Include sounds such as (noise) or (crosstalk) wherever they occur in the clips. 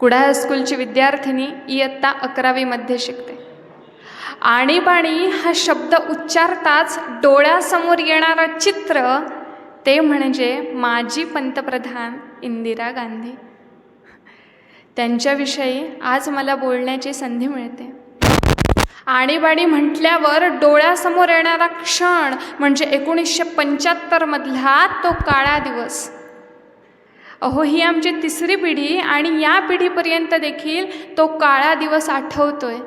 कुडाळ हायस्कूलची विद्यार्थिनी इयत्ता अकरावीमध्ये शिकते. आणीबाणी हा शब्द उच्चारताच डोळ्यासमोर येणारं चित्र ते म्हणजे माजी पंतप्रधान इंदिरा गांधी. त्यांच्याविषयी आज मला बोलण्याची संधी मिळते. आणीबाणी म्हटल्यावर डोळ्यासमोर येणारा क्षण म्हणजे एकोणीसशे पंच्याहत्तरमधला तो काळा दिवस. अहो ही आमची तिसरी पिढी आणि या पिढीपर्यंत देखील तो काळा दिवस आठवतो आहे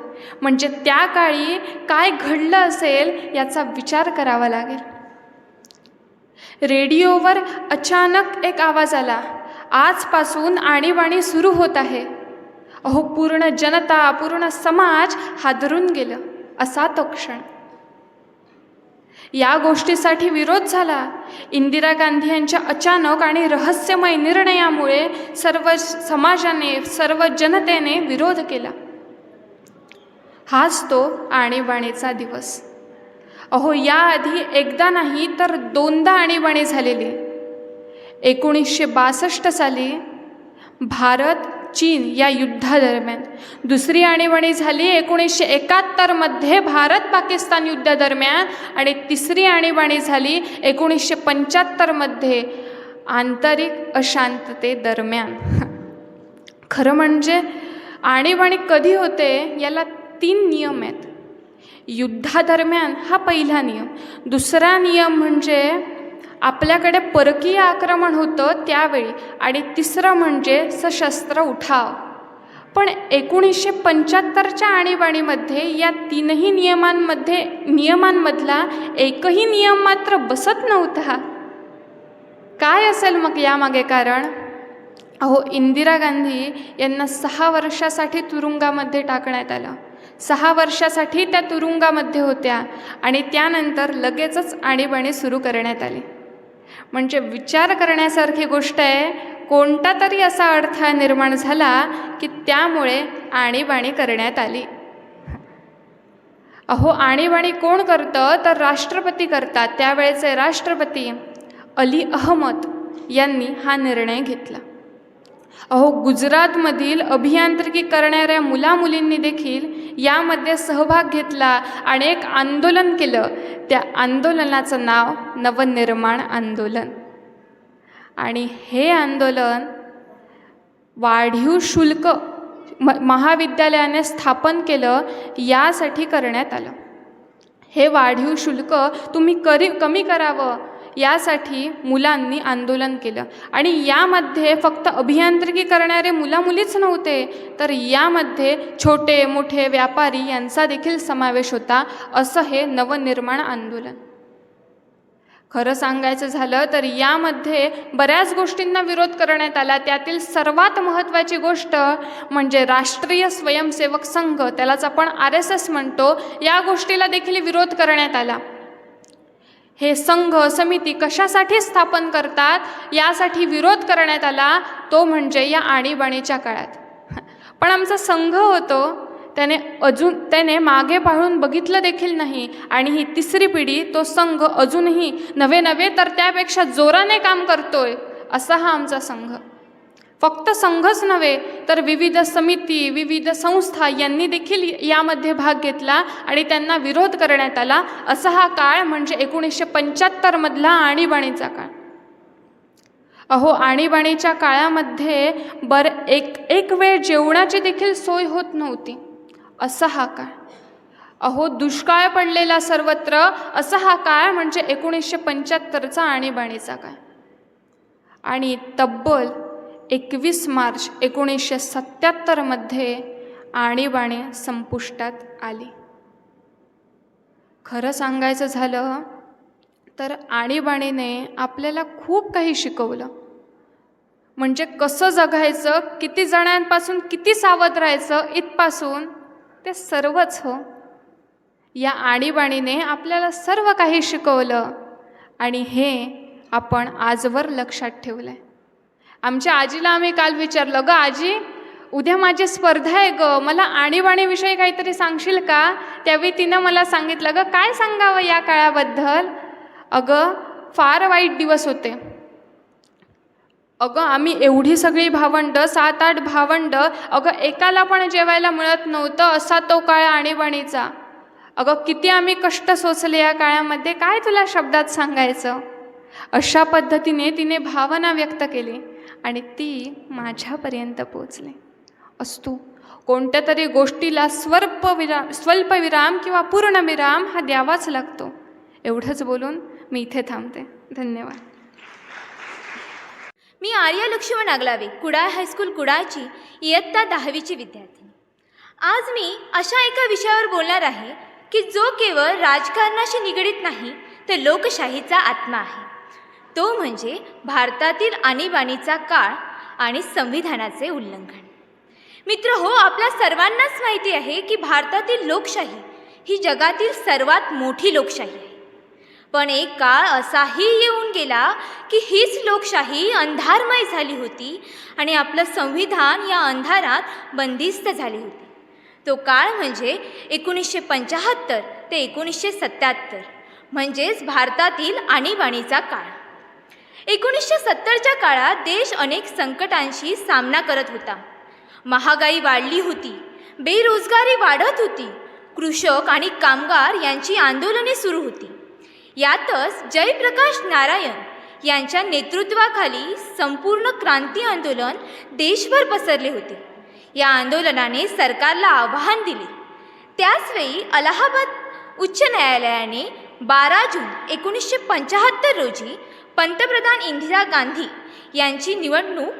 म्हणजे त्या काळी काय घडलं असेल याचा विचार करावा लागेल. रेडिओवर अचानक एक आवाज आला. आजपासून आणीबाणी सुरू होत आहे. अहो पूर्ण जनता पूर्ण समाज हादरून गेलं. असा तो क्षण. या गोष्टीसाठी विरोध झाला. इंदिरा गांधी यांच्या अचानक आणि रहस्यमय निर्णयामुळे सर्व समाजाने सर्व जनतेने विरोध केला. हाच तो आणीबाणीचा दिवस. अहो याआधी एकदा नाही तर दोनदा आणीबाणी झालेली. एकोणीसशे बासष्ट साली भारत चीन या युद्धादरम्यान. दुसरी आणीबाणी झाली एकोणीसशे एकाहत्तरमध्ये भारत पाकिस्तान युद्धादरम्यान आणि तिसरी आणीबाणी झाली एकोणीसशे पंच्याहत्तरमध्ये आंतरिक अशांततेदरम्यान. (laughs) खरं म्हणजे आणीबाणी कधी होते याला तीन नियम आहेत. युद्धादरम्यान हा पहिला नियम. दुसरा नियम म्हणजे आपल्याकडे परकीय आक्रमण होतं त्यावेळी आणि तिसरं म्हणजे सशस्त्र उठाव. पण एकोणीसशे पंच्याहत्तरच्या आणीबाणीमध्ये या तीनही नियमांमध्ये नियमांमधला एकही नियम मात्र बसत नव्हता. काय असेल मग यामागे कारण? अहो इंदिरा गांधी यांना सहा वर्षासाठी तुरुंगामध्ये टाकण्यात आलं. सहा वर्षासाठी त्या तुरुंगामध्ये होत्या आणि त्यानंतर लगेचच आणीबाणी सुरू करण्यात आली. म्हणजे विचार करण्यासारखी गोष्ट आहे. कोणता तरी असा अडथळा निर्माण झाला की त्यामुळे आणीबाणी करण्यात आली. अहो आणीबाणी कोण करतं? तर राष्ट्रपती करतात. त्यावेळेचे राष्ट्रपती अली अहमद यांनी हा निर्णय घेतला. अहो गुजरातमधील अभियांत्रिकी करणाऱ्या मुलामुलींनी देखील यामध्ये सहभाग घेतला आणि एक आंदोलन केलं. त्या आंदोलनाचं नाव नवनिर्माण आंदोलन. आणि हे आंदोलन वाढीव शुल्क म महाविद्यालयाने स्थापन केलं यासाठी करण्यात आलं. हे वाढीव शुल्क तुम्ही करी कमी करावं. यासाठी मुलांनी आंदोलन केलं. आणि यामध्ये फक्त अभियांत्रिकी करणारे मुलामुलीच नव्हते तर यामध्ये छोटे मोठे व्यापारी यांचा देखील समावेश होता असं हे नवनिर्माण आंदोलन. खरं सांगायचं झालं तर यामध्ये बऱ्याच गोष्टींना विरोध करण्यात आला. त्यातील सर्वात महत्त्वाची गोष्ट म्हणजे राष्ट्रीय स्वयंसेवक संघ त्यालाच आपण आर एस एस म्हणतो या गोष्टीला देखील विरोध करण्यात आला. हे संघ समिती कशासाठी स्थापन करतात यासाठी विरोध करण्यात आला तो म्हणजे या आणीबाणीच्या काळात. (laughs) पण आमचा संघ होतो त्याने अजून त्याने मागे पाहून बघितलं देखील नाही आणि ही तिसरी पिढी तो संघ अजूनही नवे नवे तर त्यापेक्षा जोराने काम करतोय असा हा आमचा संघ. फक्त संघच नव्हे तर विविध समिती विविध संस्था यांनी देखील यामध्ये भाग घेतला आणि त्यांना विरोध करण्यात आला. असा हा काळ म्हणजे एकोणीसशे पंच्याहत्तरमधला आणीबाणीचा काळ. अहो आणीबाणीच्या काळामध्ये बर एक एक वेळ जेवणाची देखील सोय होत नव्हती. असा हा काळ. अहो दुष्काळ पडलेला सर्वत्र असा हा काळ म्हणजे एकोणीसशे पंच्याहत्तरचा आणीबाणीचा काळ. आणि तब्बल एकवीस मार्च एकोणीसशे सत्त्याहत्तरमध्ये आणीबाणी संपुष्टात आली. खरं सांगायचं झालं तर आणीबाणीने आपल्याला खूप काही शिकवलं. म्हणजे कसं जगायचं किती जणांपासून किती सावध राहायचं इथपासून ते सर्वच हो. या आणीबाणीने आपल्याला सर्व काही शिकवलं आणि हे आपण आजवर लक्षात ठेवलं आहे आमच्या आजीला आम्ही काल विचारलं ग आजी उद्या माझी स्पर्धा आहे ग मला आणीबाणीविषयी काहीतरी सांगशील का? त्यावेळी तिनं मला सांगितलं ग काय सांगावं या काळाबद्दल? अगं फार वाईट दिवस होते. अगं आम्ही एवढी सगळी भावंड सात आठ भावंड अगं एकाला पण जेवायला मिळत नव्हतं असा तो काळ आणीबाणीचा. अगं किती आम्ही कष्ट सोसले या काळामध्ये काय तुला शब्दात सांगायचं? अशा पद्धतीने तिने भावना व्यक्त केली. आणि ती माझ्यापर्यंत पोचली. असतो कोणत्या तरी गोष्टीला स्वल्प विराम स्वल्पविराम किंवा पूर्णविराम हा द्यावाच लागतो. एवढंच बोलून मी इथे थांबते. धन्यवाद. मी आर्या लक्ष्मण आगलावे कुडाळ हायस्कूल कुडाळची इयत्ता दहावीची विद्यार्थी आज मी अशा एका विषयावर बोलणार आहे की जो केवळ राजकारणाशी निगडीत नाही तर लोकशाहीचा आत्मा आहे. तो म्हणजे भारतातील आणीबाणीचा काळ आणि संविधानाचे उल्लंघन. मित्र हो आपल्या सर्वांनाच माहिती आहे की भारतातील लोकशाही ही जगातील सर्वात मोठी लोकशाही आहे. पण एक काळ असाही येऊन गेला की हीच लोकशाही अंधारमय झाली होती आणि आपलं संविधान या अंधारात बंदिस्त झाली होती. तो काळ म्हणजे एकोणीसशे पंचाहत्तर ते एकोणीसशे सत्याहत्तर म्हणजेच भारतातील आणीबाणीचा काळ. एकोणीसशे सत्तरच्या काळात देश अनेक संकटांशी सामना करत होता. महागाई वाढली होती बेरोजगारी वाढत होती कृषक आणि कामगार यांची आंदोलने सुरू होती. यातच जयप्रकाश नारायण यांच्या नेतृत्वाखाली संपूर्ण क्रांती आंदोलन देशभर पसरले होते. या आंदोलनाने सरकारला आव्हान दिले. त्याचवेळी अलाहाबाद उच्च न्यायालयाने बारा जून एकोणीसशे पंचाहत्तर रोजी पंतप्रधान इंदिरा गांधी यांची निवडणूक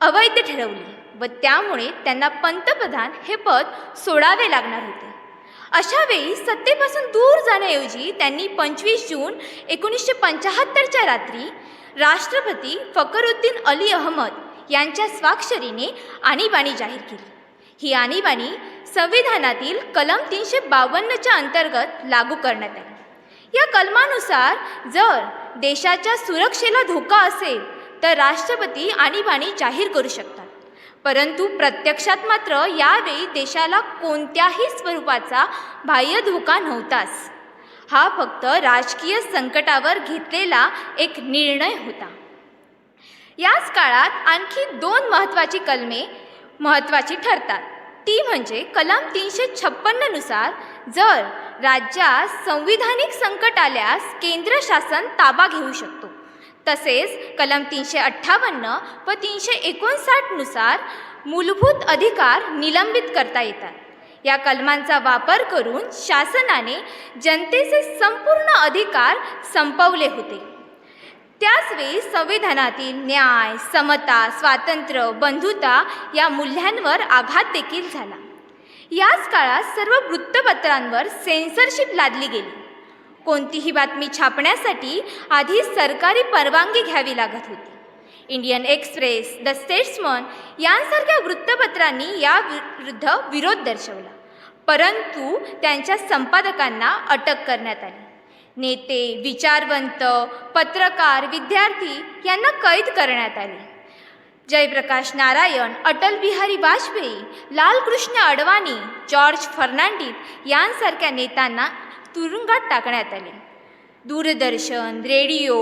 अवैध ठरवली व त्यामुळे त्यांना पंतप्रधान हे पद सोडावे लागणार होते. अशावेळी सत्तेपासून दूर जाण्याऐवजी त्यांनी पंचवीस जून एकोणीसशे पंचाहत्तरच्या रात्री राष्ट्रपती फकरुद्दीन अली अहमद यांच्या स्वाक्षरीने आणीबाणी जाहीर केली. ही आणीबाणी संविधानातील कलम तीनशे बावन्नच्या अंतर्गत लागू करण्यात आली. या कलमानुसार जर देशाच्या सुरक्षेला धोका असेल तर राष्ट्रपती आणीबाणी जाहीर करू शकतात. परंतु प्रत्यक्षात मात्र यावेळी देशाला कोणत्याही स्वरूपाचा बाह्य धोका नव्हताच. हा फक्त राजकीय संकटावर घेतलेला एक निर्णय होता. याच काळात आणखी दोन महत्त्वाची कलमे महत्त्वाची ठरतात. ती म्हणजे कलम तीनशे छप्पन्ननुसार जर राज्यात संविधानिक संकट आल्यास केंद्र शासन ताबा घेऊ शकतो. तसेच कलम तीनशे अठ्ठावन्न व तीनशे एकोणसाठनुसार मूलभूत अधिकार निलंबित करता येतात. या कलमांचा वापर करून शासनाने जनतेचे संपूर्ण अधिकार संपवले होते. त्याचवेळी संविधानातील न्याय समता स्वातंत्र्य बंधुता या मूल्यांवर आघात देखील झाला. याच काळात सर्व वृत्तपत्रांवर सेन्सरशिप लादली गेली. कोणतीही बातमी छापण्यासाठी आधी सरकारी परवानगी घ्यावी लागत होती. इंडियन एक्सप्रेस द स्टेट्समन यांसारख्या वृत्तपत्रांनी या विरुद्ध विरोध दर्शवला. परंतु त्यांच्या संपादकांना अटक करण्यात आली. नेते विचारवंत पत्रकार विद्यार्थी यांना कैद करण्यात आले. जयप्रकाश नारायण अटल बिहारी वाजपेयी लालकृष्ण अडवाणी जॉर्ज फर्नांडिस यांसारख्या नेत्यांना तुरुंगात टाकण्यात आले. दूरदर्शन रेडिओ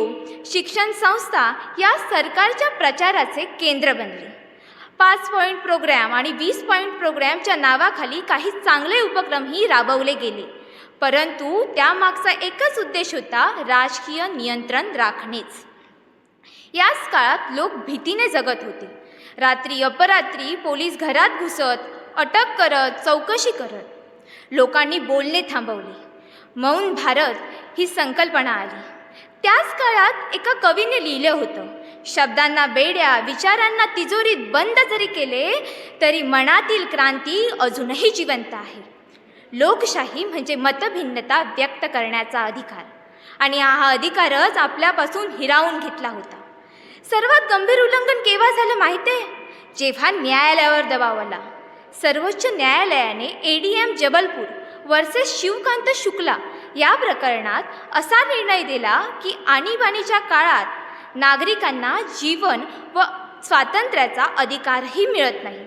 शिक्षण संस्था या सरकारच्या प्रचाराचे केंद्र बनले. पाच पॉईंट प्रोग्रॅम आणि वीस पॉईंट प्रोग्रॅमच्या नावाखाली काही चांगले उपक्रमही राबवले गेले. परंतु त्यामागचा एकच उद्देश होता राजकीय नियंत्रण राखणेच. याच काळात लोक भीतीने जगत होते. रात्री अपरात्री पोलीस घरात घुसत अटक करत चौकशी करत. लोकांनी बोलणे थांबवले. मौन भारत ही संकल्पना आली. त्याच काळात एका कवीने लिहिलं होतं शब्दांना बेड्या विचारांना तिजोरीत बंद जरी केले तरी मनातील क्रांती अजूनही जिवंत आहे. लोकशाही म्हणजे मतभिन्नता व्यक्त करण्याचा अधिकार. आणि हा अधिकारच आपल्यापासून हिरावून घेतला होता. सर्वात गंभीर उल्लंघन केव्हा झालं माहीत आहे? जेव्हा न्यायालयावर दबाव आला. सर्वोच्च न्यायालयाने A D M Jabalpur versus Shivkant Shukla या प्रकरणात असा निर्णय दिला की आणीबाणीच्या काळात नागरिकांना जीवन व स्वातंत्र्याचा अधिकारही मिळत नाही.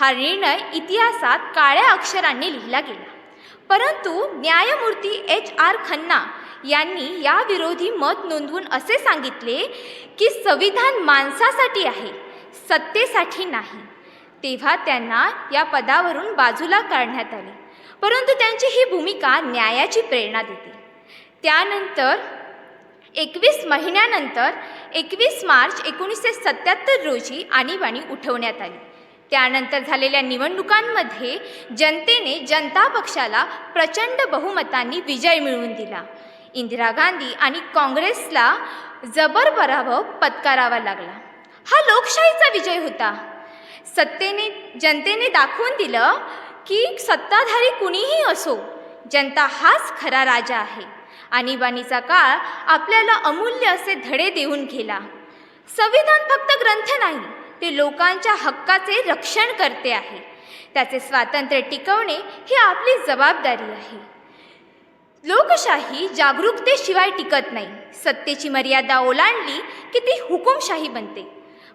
हा निर्णय इतिहासात काळ्या अक्षरांनी लिहिला गेला. परंतु न्यायमूर्ती एच आर खन्ना यांनी या विरोधी मत नोंदवून असे सांगितले की संविधान माणसासाठी आहे सत्तेसाठी नाही. तेव्हा त्यांना या पदावरून बाजूला काढण्यात आले. परंतु त्यांची ही भूमिका न्यायाची प्रेरणा देते. त्यानंतर एकवीस महिन्यानंतर एकवीस मार्च एकोणीसशे सत्याहत्तर रोजी आणीबाणी उठवण्यात आली. त्यानंतर झालेल्या निवडणुकांमध्ये जनतेने जनता पक्षाला प्रचंड बहुमतांनी विजय मिळवून दिला. इंदिरा गांधी आणि काँग्रेसला जबर पराभव पत्करावा लागला. हा लोकशाहीचा विजय होता. सत्तेने जनतेने दाखवून दिलं की सत्ताधारी कुणीही असो जनता हाच खरा राजा आहे. आणीबाणीचा काळ आपल्याला अमूल्य असे धडे देऊन गेला. संविधान फक्त ग्रंथ नाही ते लोकांच्या हक्काचे रक्षण करते आहे. त्याचे स्वातंत्र्य टिकवणे ही आपली जबाबदारी आहे. लोकशाही जागरूकतेशिवाय टिकत नाही. सत्तेची मर्यादा ओलांडली की ती हुकुमशाही बनते.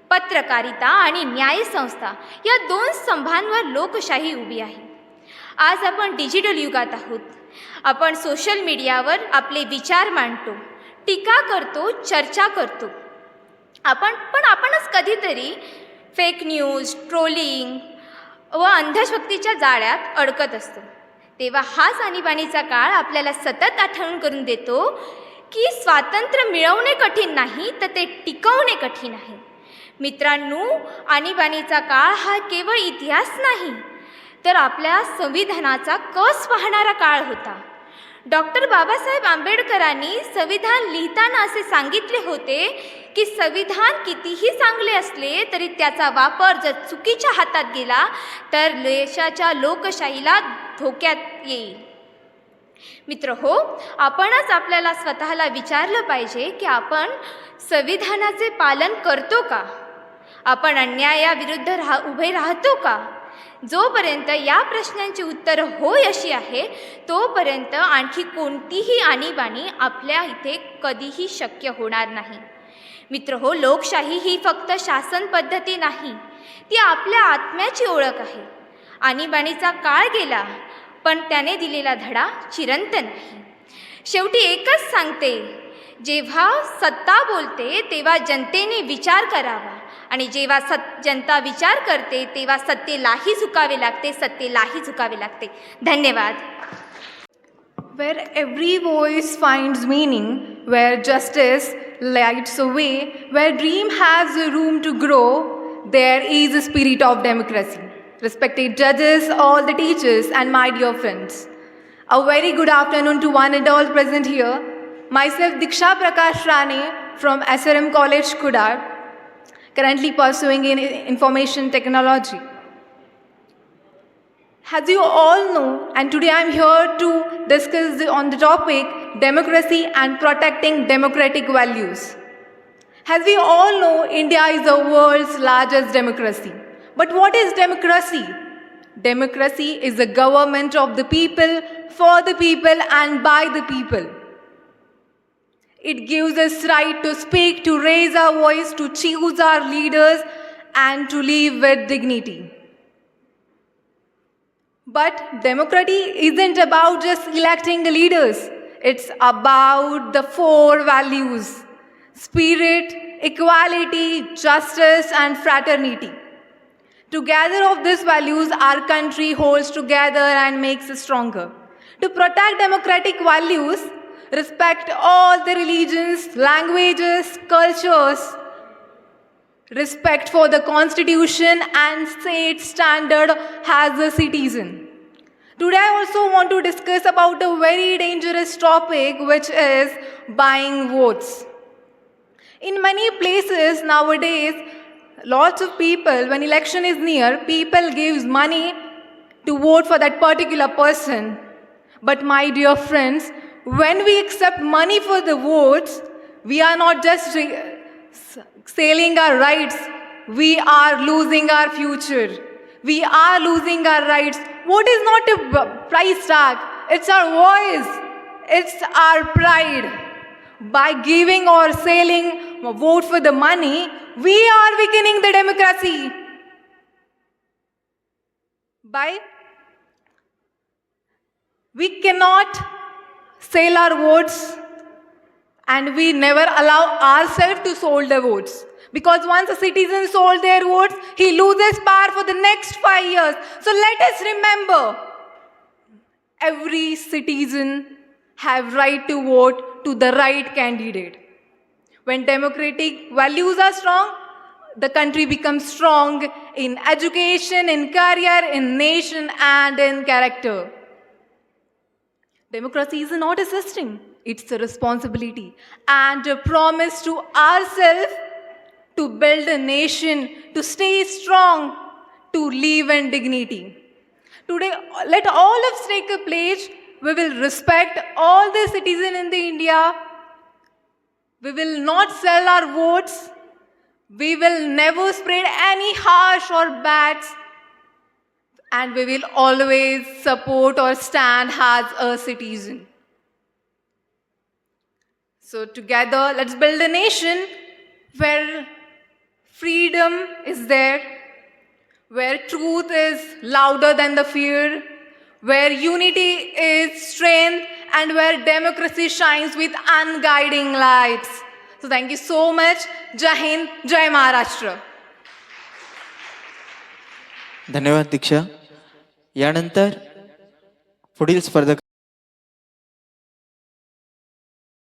पत्रकारिता आणि न्यायसंस्था या दोन स्तंभांवर लोकशाही उभी आहे. आज आपण डिजिटल युगात आहोत. आपण सोशल मीडियावर आपले विचार मांडतो टीका करतो चर्चा करतो. आपण पण आपणच कधीतरी फेक न्यूज ट्रोलिंग व अंधशक्तीच्या जाळ्यात अडकत असतो. तेव्हा हाच आणीबाणीचा काळ आपल्याला सतत आठवण करून देतो की स्वातंत्र्य मिळवणे कठीण नाही तर ते टिकवणे कठीण आहे. मित्रांनो आणीबाणीचा काळ हा केवळ इतिहास नाही तर आपल्या संविधानाचा कस पाहणारा काळ होता. डॉक्टर बाबासाहेब आंबेडकरांनी संविधान लिहिताना असे सांगितले होते की संविधान कितीही चांगले असले तरी त्याचा वापर जर चुकीच्या हातात गेला तर देशाच्या लोकशाहीला धोक्यात येईल. मित्र हो आपणच आपल्याला स्वतःला विचारलं पाहिजे की आपण संविधानाचे पालन करतो का? आपण अन्यायाविरुद्ध राह उभे राहतो का? जोपर्यंत या प्रश्नांची उत्तरं होय अशी आहे तोपर्यंत आणखी कोणतीही आणीबाणी आपल्या इथे कधीही शक्य होणार नाही. मित्र हो लोकशाही ही फक्त शासन पद्धती नाही ती आपल्या आत्म्याची ओळख आहे. आणीबाणीचा काळ गेला पण त्याने दिलेला धडा चिरंत नाही. शेवटी एकच सांगते जेव्हा सत्ता बोलते तेव्हा जनतेने विचार करावा. आणि जेव्हा सत जनता विचार करते तेव्हा सत्तेलाही झुकावे लागते सत्तेलाही झुकावे लागते धन्यवाद Where every voice finds meaning, where justice lights a way, where dream has a room to grow, there is a spirit of democracy. Respected judges, all the teachers, and my dear friends. A very good afternoon to one and all present here. Myself Diksha Prakash Rane from SRM College, Kudar, currently pursuing in information technology. As you all know, and today I'm here to discuss on the topic democracy and protecting democratic values. As we all know, India is the world's largest democracy. But what is democracy? Democracy is the government of the people, for the people, and by the people. It gives us right to speak, to raise our voice, to choose our leaders, and to live with dignity. But democracy isn't about just electing the leaders, it's about the four values spirit, equality, justice, and fraternity. Together of these values, our country holds together and makes us stronger. To protect democratic values, respect all the religions, languages, cultures, respect for the constitution and state standard as a citizen. Today I also want to discuss about a very dangerous topic which is buying votes. In many places nowadays lots of people when election is near people gives money to vote for that particular person. But my dear friends when we accept money for the votes we are not just re- selling our rights, we are losing our future. We are losing our rights. Vote is not a price tag, it's our voice, it's our pride. By giving or selling a vote for the money, we are weakening the democracy. By we cannot sell our votes And we never allow ourselves to sold the votes. Because once a citizen sold their votes, he loses power for the next five years. So let us remember every citizen have right to vote to the right candidate. When democratic values are strong, the country becomes strong in education, in career, in nation, and in character. Democracy is not a system, it's a responsibility and a promise to ourselves to build a nation, to stay strong, to live in dignity. Today, let all of us take a pledge. We will respect all the citizens in the India. We will not sell our votes. We will never spread any harsh or bad and we will always support or stand as a citizen. So, together, let's build a nation where freedom is there, where truth is louder than the fear, where unity is strength, and where democracy shines with unguiding lights. So, thank you so much. Jai Hind, Jai Maharashtra. धन्यवाद दीक्षा. यानंतर पुढील स्पर्धक